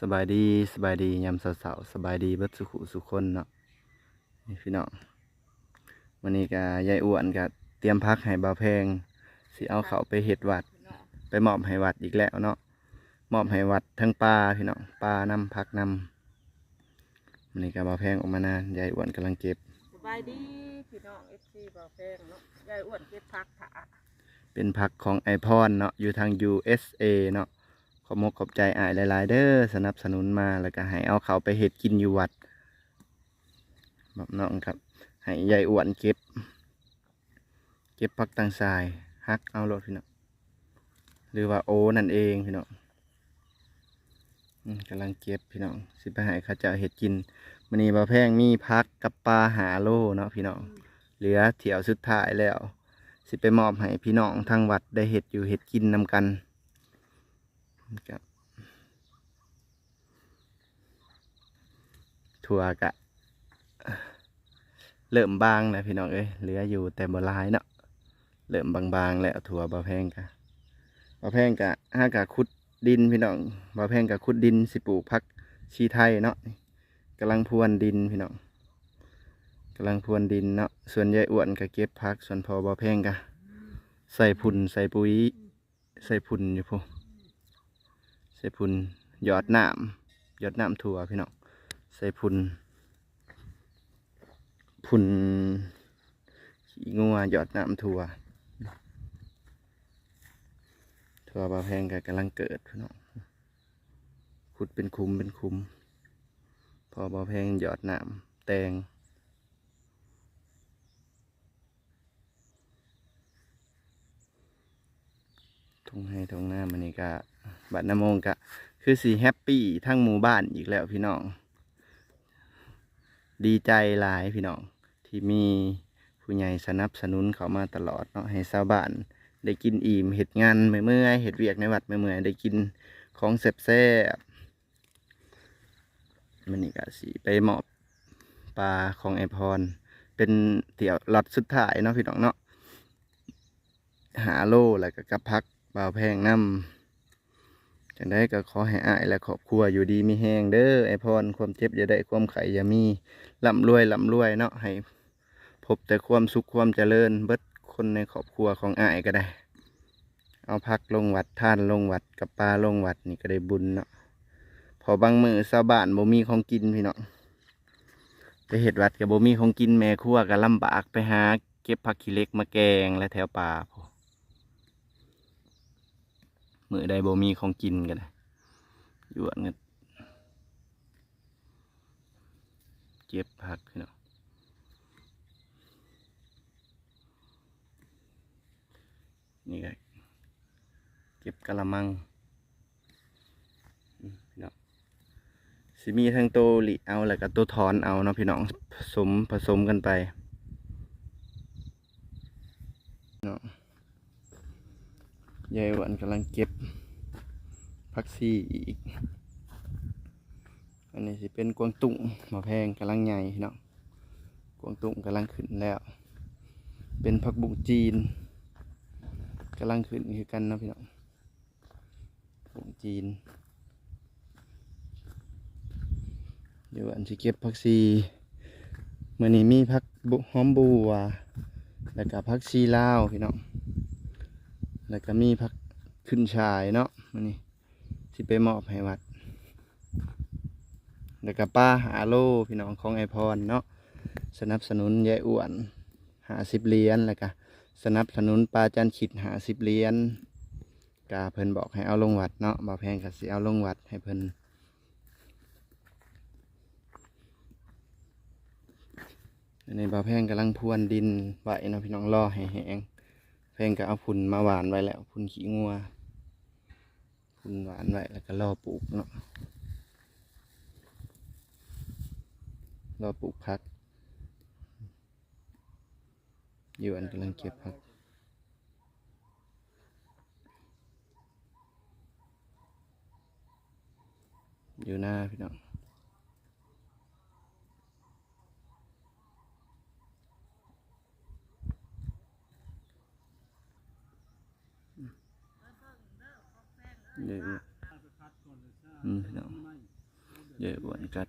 สบายดีสบายดียามเสาร์ๆสบายดีเบิดสุขุสุขคนเนาะนี่พี่น้องวันนี้ก็ยายอ้วนก็เตรียมพักให้บ่าวแพงสิเอาเขาวไปเฮ็ดวัด ไปมอบให้วัดอีกแล้วเนาะมอบให้วัดทั้งปลาพี่น้องปลานำพักนำวันนี้ก็บ่าวแพงออกมานานยายอ้วนกำลังเก็บสบายดีพี่น้องเอฟซีบ่าวแพงเนาะยายอ้วนเก็บพักถาเป็นพักของไอพอนเนาะอยู่ทาง USA เนาะ ขอบมกขอบใจอายหลายๆเด้อสนับสนุนมาแล้วก็ให้เอาเขาไปเฮ็ดกินอยู่วัดบอกน้องครับ ให้ยายอ้วนเก็บ เก็บพักตังทรายฮักเอารถพี่น้องหรือว่าโอนั่นเองพี่น้องกำลังเก็บพี่น้องสิไปห้เข้าจ้าเห็ดกินมันนี้บ่าแพงมีพักกับปลาหาโลเนาะพี่น้องเหลือเถียวสุดท้ายแล้ว สิไปมอบให้พี่น้องทางวัดได้เห็ดอยู่เห็ดกินนำกัน ครับถั่วกะเริ่มบางแล้วพี่น้องเอ้ยเหลืออยู่แต่บ่ลายเนาะเริ่มบางๆแล้วถั่วบะแพงกะบะแพงกะห้ากะขุดดินพี่น้องบะแพงกะขุดดินสิปลูกพักชีไทยเนาะกำลังพรวนดินพี่น้องกำลังพรวนดินเนาะส่วนยายอ้วนก็เก็บพักส่วนพอบะแพงกะใส่พุ่นใส่ปุ๋ยใส่พุ่นอยู่พวก ใส่พุนหยอดน้ำหยอดน้ำถั่วพี่น้องใส่พุนพุนขี้งัวหยอดน้ำถั่วถั่วบาแพงก็กำลังเกิดพี่น้องขุดเป็นคุมเป็นคุมพอบาแพงหยอดน้ำแตงทงให้ทงหน้ามันนี่ก็ บัดน้ำมงก็คือสีแฮปปี้ทั้งหมู่บ้านอีกแล้วพี่น้อง ดีใจหลายพี่น้อง ที่มีผู้ใหญ่สนับสนุนเขามาตลอดเนาะให้ชาวบ้าน ได้กินอิ่มเห็ดงานเมื่อยเห็ดเวียกในวัดเมื่อยได้กินของแซ่บๆมันนี่ก็สีไปหมอบปลาของไอพร เป็นเตี่ยวหลอดสุดท้ายเนาะพี่น้องเนาะหาโลแล้วก็กับพักบ่าแพงน้ำ จังได้ก็ขอให้อายและครอบครัวอยู่ดีมีแห้งเด้อไอพรความเจ็บอย่าได้ความไข่อย่ามีร่ำรวยร่ำรวยเนาะให้พบแต่ความสุขความเจริญ เบิดคนในครอบครัวของอายก็ได้ เอาพักลงวัดท่านลงวัดกับปลาลงวัดนี่ก็ได้บุญเนาะพอบางมือชาวบ้านบ่มีของกินพี่เนาะไปเห็ดวัดกับบ่มีของกินแม่ครัวก็ลำบากไปหาเก็บผักขี้เล็กมาแกงและแถวป่าพอ มือใดบ่มีของกินก็ได้อยู่อันเงินเก็บผักพี่น้องนี่ก็เก็บกะละมังพี่น้องสิมีทั้งโตวหลิเอาแล้วก็ตัวถอนเอาเนาะพี่น้องผสมผสมกันไปเนาะ ยายวันกำลังเก็บผักซี่อีก อันนี้สิเป็นกวางตุ้งหมาแพงกำลังใหญ่เนาะกวางตุ้งกำลังขึ้นแล้ว เป็นผักบุ้งจีนกำลังขึ้นคือกันนะพี่น้องบุ้งจีนเดี๋ยวอันสิเก็บผักซีเมื่อนี้มีผักบุหอมบัวแล้วก็ผักซีลาวพี่น้อง แล้วก็มีผักขึ้นชายเนาะมื่อนี้สิไปมอบให้วัด แล้วก็ป้าหาโลพี่น้องของไอพรเนาะสนับสนุนยายอ้วนหาสิบเหรียญแล้วก็สนับสนุนปลาจันขิดหาสิบเหรียญกาเพิ่นบอกให้เอาลงวัดเนาะบ่าแพงก็สิเอาลงวัดให้เพิ่นอันบ่าแพงกำลังพรวนดินไว้เนาะพี่น้องรอให้แห้ง พงก็เอาพุ่นมาหวานไว้แล้วพุ่นขี้งัวพุ่นหวานไว้แล้วก็รอปลูกเนาะรอปลูกพักอยู่อันกำลังเก็บพักอยู่หน้าพี่น้อง เดี๋ยวอืมพี่น้องเยอะอ้วนกัด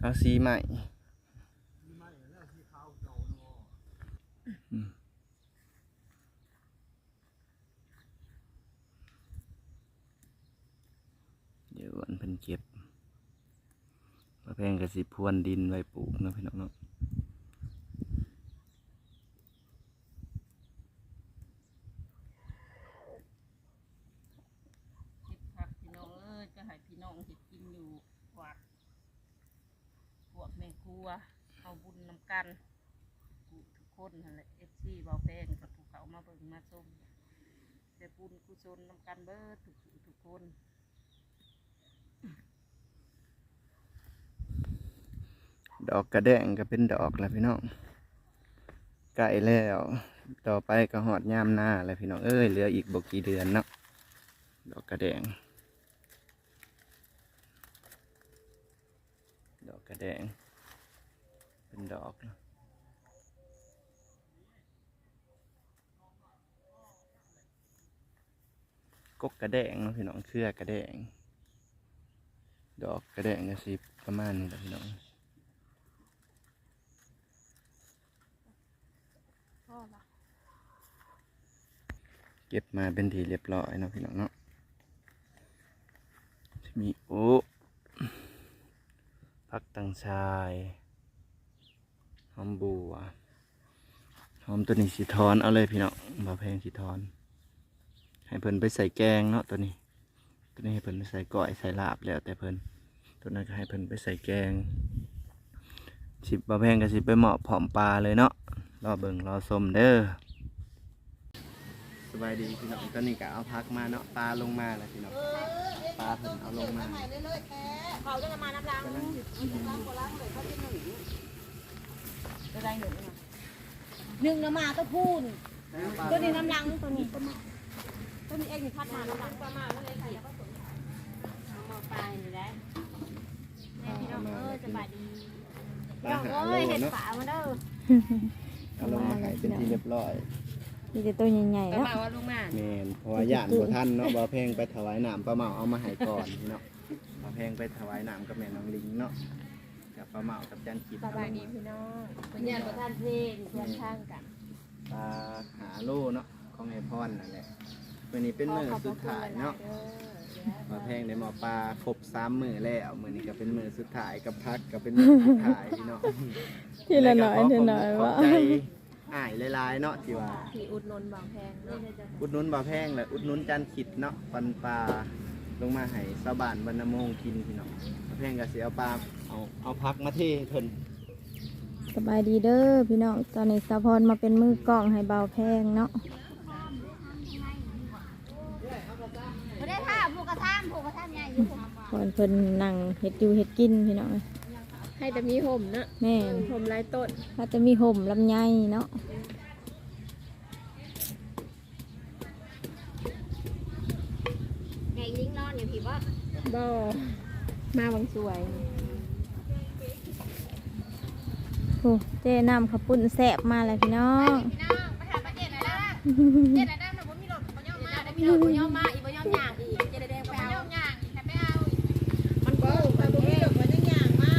เอาสีใหม่เดี๋ยวอวนเพิ่นเก็บมาแพงกระสิพวนดินไว้ปลูกนะพี่น้องเนาะ เก็บผักพี่น้องเอ้ยก็ให้พี่น้องเห็ดกินอยู่วัดพวกแม่ครัว เอาบุญนำกันทุกคนนั่นแหละเอฟซีเบาแพงกับภูเขามาเบิ่งมาชมแต่บุญกุศลนำกันเบิดทุกทุกคนดอกกระแดงก็เป็นดอกแล้วพี่น้องใกล้แล้ว ต่อไปก็หอดยามหน้าแล้วพี่น้องเอ้ยเหลืออีกบกกี่เดือนเนาะดอกกระแดง ดอกกระแดง เป็นดอกแล้วกกกระแดงนะพี่น้องเครือกระแดง ดอกกระแดงก็สิประมาณนี้แหละพี่น้องเก็บมาเป็นทีเรียบร้อยนะพี่น้องเนาะมีโอ้พักตังชาย อมบัวหอมตัวนี้สีทอนเอาเลยพี่น้องบ่แพงสีทอน ให้เพิ่นไปใส่แกงเนาะตัวนี้ ตัวนี้ให้เพิ่นไปใส่ก้อยใส่ลาบแล้ว แต่เพิ่นตัวนั้นก็ให้เพิ่นไปใส่แกงสิบบ่แพงก็สิไปเหมาะผอมปลาเลยเนาะรอเบิ่งรอชมเด้อสบายดีพี่น้องตอนนี้ก็เอาพักมาเนาะปลาลงมาแล้วพี่น้องปลาเพิ่นเอาลงมาเขาจะมาน้ำล้าง จะได้หนึ่งนะหนึ่งน้ำมาก็พูนตัวนี้น้ำลังตัวนี้ตัวนี้เองนี่พัดมาน้ำลังประมาณนั้นเลยค่ะเอามาไปนี่ได้แม่พี่น้องเอ้ยสบายดีปลาหาเอ้โลยเห็ดเนาะฝามาเด้อเอาลงมาให้เป็นที่เรียบร้อยมีแต่ตัวใหญ่ๆก็เนาะมาว่าลุงมาแม่นเพราะว่าย่านบ่ทันเนาะบ่แพงไปถวายน้ำปลาเมาเอามาให้ก่อนพี่เนาะบ่แพงไปถวายน้ำกับแม่น้องลิงเนาะกับ ปลาเมากับจันกิดสบายดีพี่น้องเป็นยันประทานเพลงเพื่อนข้างกันปลาหาโลเนาะของไอพอนนั่นแหละมื้อนี้เป็นมื้อสุดท้ายเนาะมาแพงในหมอปลาครบสามมือแล้วมือนี้ก็เป็นมือสุดท้ายกับพักก็เป็นมือสุดท้ายพี่เนาะทีละน้อยทีละน้อยขอบว่าใจอ้ายหลายๆเนาะที่ว่าที่อุดหนนบางแพงเนาะอุดหนุนบ่าวแพงและอุดหนุนจันขิดเนาะปันปลาลงมาให้ชาวบ้านบรรณมงกินพี่น้องบ่าวแพงก็สิเอาปลาเอาเอาพักมาเทเพิ่นสบายดีเด้อพี่น้องตอนนี้สาพรมาเป็นมือกล้องให้เบาแพงเนาะไม่ได้ท่าผูกกระท่ามผูกกระท่ามใหญ่อยู่พรเพิ่นนั่งเฮ็ดอยู่เฮ็ดกินพี่น้องให้แต่มีห่มเนาะแม่นห่มลายต้นถ้าจะมีห่มลำไยเนาะไงลิงนอนอยู่พี่ว่าบ่ มาบางสวยโอ้เจ๊น้ำข้าวปุ้นแซ่บมาแล้วพี่น้องพี่น้องไปหาประเจ็ดหน่อยนะเจ็ดหน่อยนะมันมีรถมันย่อมาได้มีรถมันย่อมาอีกมันย่อมย่างอีเจ็ดแดงไปเอาย่อมย่างแต่ไม่เอามันก็ไปบ่มีดอกมันยังย่างมา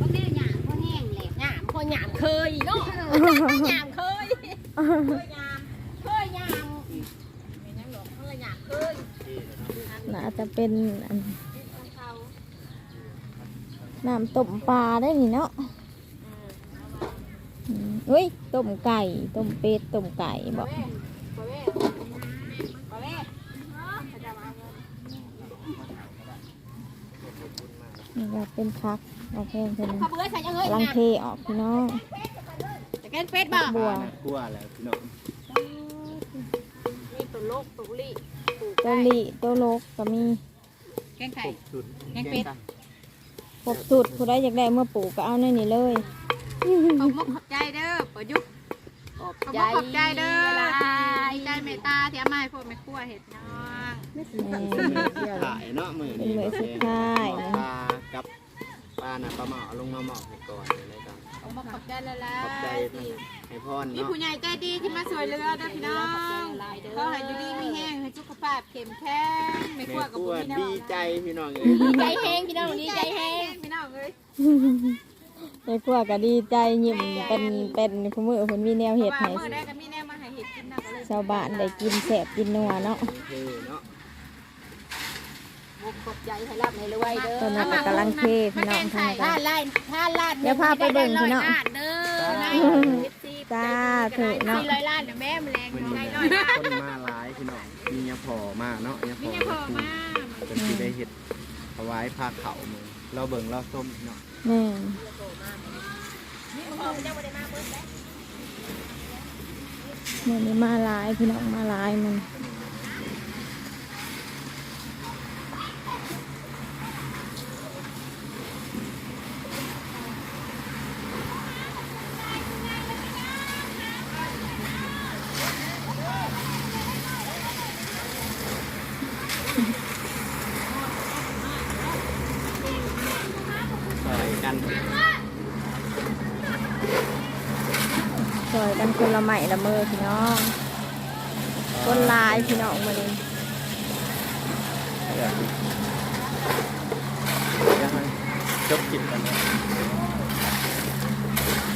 ต้องเรียกย่างเพราะแห้งแหลกย่างพอย่างเคยเนาะย่างเคยเคยย่างเคยย่างไม่ยังหรอกเคยย่างเคยน่าจะเป็นอัน น้ำต้มปลาได้นี่เนาะอืมเฮ้ยต้มไก่ต้มเป็ดต้มไก่บอกปะเว้ปะเว้เขาจะมาเงินนี่ก็เป็นพักเบาแพงเพิ่นเขาเบื่อใส่ยังเฮ้ยกำลังนะเทออกพี่น้องจะแกนเฟซบ่บัวปลาน่ะกลัวแล้วพี่น้องมีตัวโลกตัวลี่ตัวลิตัวโลกก็มีแกงไข่สุดแกงเป็ด ครบสุดผู้ใดอยากได้เมื่อปลูกก็เอาในนี่เลยขอบมุกขอบใจเด้อเปิดยุกขอบมุกขอบใจเด้อดีใจเมตตาที่เอามาให้พวกแม่ครัวเห็ดน้องแม่เป็นมือสุดท้ายเนาะมือเป็นนี้มือสุดท้ายปนะลากับปลาน่ะปลาเมาเอาลงมาหมอกให้ก่อนเลยกันขอบขอบใจละลาขอบใจยที่ให้พรมีเนาะผู้ใหญ่ใจดีที่มาสวยเรือเด้อพี่น้องขอให้อยู่ดีาพเข้มแข็งไม่แม่กลัวกับกลัวพี่น้องดีใจพี่น้องเอ้ยดีใจแห้งพี่น้องดีใจแห้งพี่น้องเอ้ยไอ้พวกก็ดีใจยิ้มเป็นเป็นผู้มือคนมีแนวเห็ดว่าให้เมื่อได้ก็มีแนวมาให้เห็ดกินนะก็เลยชาวบ้านได้กินแสบกินนัวเนาะโอเคเนาะบุกขอบใจให้รับให้รวยเด้อตอนนั้นก็กำลังเทพี่น้องทางกัท่านนล้านท่านล้านเดี๋ยวพาไปเบิ่งพี่น้องได้ร้ยล้านเด้อได้จ้าเถอะเนาะสี่ร้อยล้านเดี๋ยวแม่แมลงวันได้นี้ร้อยล้านคนมาหลายพี่น้อง มียาพอมาเนาะยาพมีอเงินพอมาจนที่ได้เห็ดถวายผ้าเขามือเราเบิ่งเราส้มพี่น้องแม่เมื่อนี้มาหลายพี่น้องมาหลายมันซอยกัน สวยกันคนละใหม่ละเมอพี่น้องคนหลายพี่น้องมาเลยเดี๋ยวยังไงจบคลิปกันเนาะ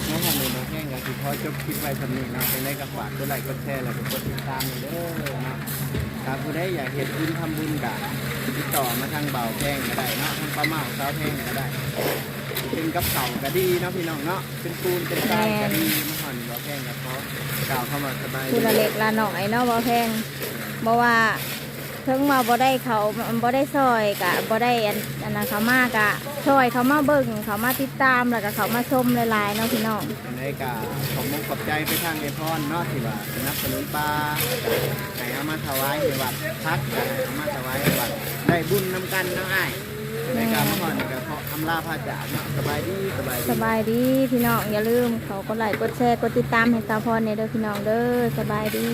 น้องทำเลยน้องแห้งกันคือพอจบคลิปไว้สำนีเนาะเป็นได้กับฝากกดไลค์กดแชร์แล้วก็กดติดตามเลยเด้อเนาะถ้าผู้ใดอยากเห็นบุญทำบุญกันติดต่อมาทางเบาแพงก็ได้เนาะทางป้าเมาสาวแพงก็ได้เป็นกับเขาก็ดีเนาะพี่น้องเนาะเป็นปูนเป็นทรายก็ดีมาห่อนเบา แพงกับเขากล่าวเข้ามาสบายคือละเล็กละหน่อยเนาะบ่แพงบ่ว่าเพิ่งมาบ่ได้เขาบ่ได้ซอยกะบ่ได้อันอันนั้นเขามากะซอยเขามาเบิ่งเขามาติดตามแล้วก็เขามาชมหลายๆเนาะพี่น้องในกาของมุกขอบใจไปทางเอพอนเนาะที่ว่าสนับสนุนปลาให้เอามาถวายให้วัดพักให้เอามาถวายให้วัดได้บุญนำกันเนาะอ้าย ในการมาก่อนก็ขอทำลาพระจากเนาสบายดีสบายดีสบายดีพี่น้องอย่าลืมเขากดไลค์กดแชร์กดติดตามให้ตาพรเนี่ยเด้อพี่น้องเด้อสบายดี